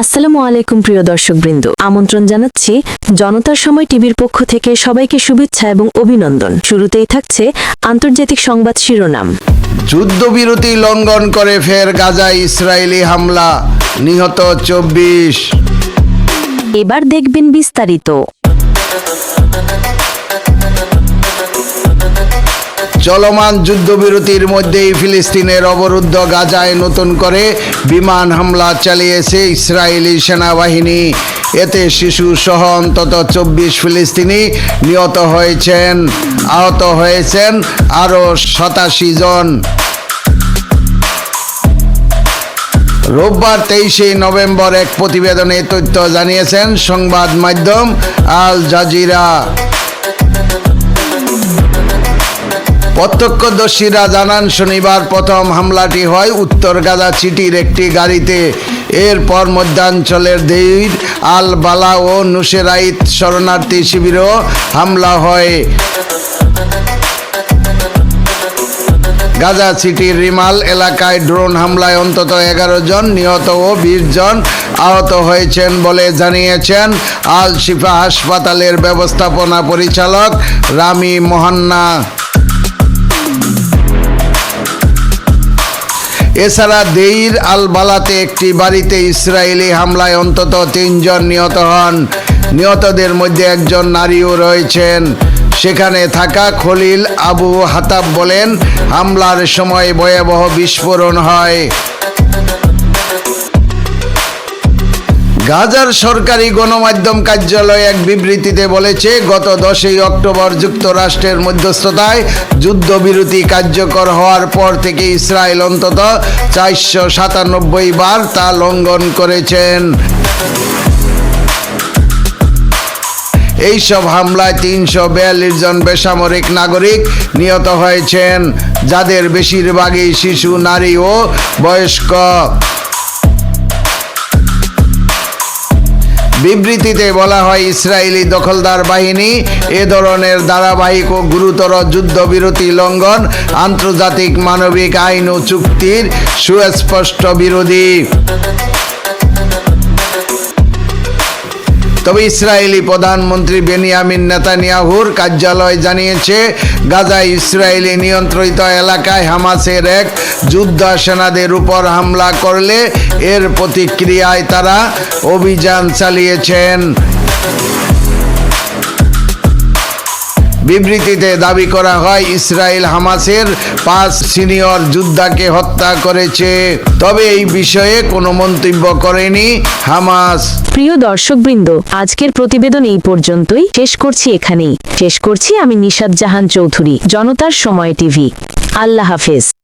আসসালামু আলাইকুম প্রিয় দর্শকবৃন্দ। আমন্ত্রণ জানাচ্ছি জনতার সময় টিভির পক্ষ থেকে সবাইকে শুভেচ্ছা এবং অভিনন্দন। শুরুতেই থাকছে আন্তর্জাতিক সংবাদ শিরোনাম। যুদ্ধবিরতি লঙ্ঘন করে ফের গাজায় ইসরায়েলি হামলা নিহত চব্বিশ। এবার দেখবেন বিস্তারিত। চলমান যুদ্ধবিরতির মধ্যেই ফিলিস্তিনের অবরুদ্ধ গাজায় নতুন করে বিমান হামলা চালিয়েছে ইসরায়েলি সেনাবাহিনী। এতে শিশু সহ অন্তত চব্বিশ ফিলিস্তিনি নিহত হয়েছেন, আহত হয়েছেন আরও সাতাশি জন। রোববার তেইশে নভেম্বর এক প্রতিবেদনে তথ্য জানিয়েছেন সংবাদ মাধ্যম আল জাজিরা। প্রত্যক্ষদর্শীরা জানান, শনিবার প্রথম হামলাটি হয় উত্তর গাজা সিটির একটি গাড়িতে। এরপর মধ্যাঞ্চলের দেইর আল বালা ও নুসেরাইত শরণার্থী শিবিরও হামলা হয়। গাজা সিটির রিমাল এলাকায় ড্রোন হামলায় অন্তত এগারো জন নিহত ও বিশ জন আহত হয়েছেন বলে জানিয়েছেন আল শিফা হাসপাতালের ব্যবস্থাপনা পরিচালক রামি মোহান্না। এছাড়া দেইর আল বালাতে একটি বাড়িতে ইসরায়েলি হামলায় অন্তত তিনজন নিহত হন। নিহতদের মধ্যে একজন নারীও রয়েছেন। সেখানে থাকা খলিল আবু হাতাব বলেন, হামলার সময় ভয়াবহ বিস্ফোরণ হয়। গাজার সরকারি গণমাধ্যম কার্যালয় এক বিবৃতিতে বলেছে, গত দশই অক্টোবর যুক্তরাষ্ট্রের মধ্যস্থতায় যুদ্ধবিরতি কার্যকর হওয়ার পর থেকে ইসরায়েল অন্তত চারশো সাতানব্বই বার তা লঙ্ঘন করেছেন। এইসব হামলায় তিনশো বিয়াল্লিশ জন বেসামরিক নাগরিক নিহত হয়েছেন, যাদের বেশিরভাগই শিশু, নারী ও বয়স্ক। বিবৃতিতে বলা হয়, ইসরায়েলি দখলদার বাহিনী এ ধরনের ধারাবাহিক ও গুরুতর যুদ্ধবিরতি লঙ্ঘন, আন্তর্জাতিক মানবিক আইন ও চুক্তির সুস্পষ্ট বিরোধী। তবে ইসরায়েলি প্রধানমন্ত্রী বেনিয়ামিন নেতানিয়াহুর কার্যালয় জানিয়েছে, গাজায় ইসরায়েলি নিয়ন্ত্রিত এলাকায় হামাসের এক যুদ্ধ সেনাদের উপর হামলা করলে এর প্রতিক্রিয়ায় তারা অভিযান চালিয়েছেন। বিবৃতিতে দাবি করা হয়, ইসরায়েল হামাসের পাঁচ সিনিয়র যোদ্ধাকে হত্যা করেছে। তবে এই বিষয়ে কোনো মন্তব্য করেনি হামাস। প্রিয় দর্শকবৃন্দ, আজকের প্রতিবেদন এই পর্যন্তই। শেষ করছি এখানেই। শেষ করছি আমি নিশাদ জাহান চৌধুরী, জনতার সময় টিভি। আল্লাহ হাফেজ।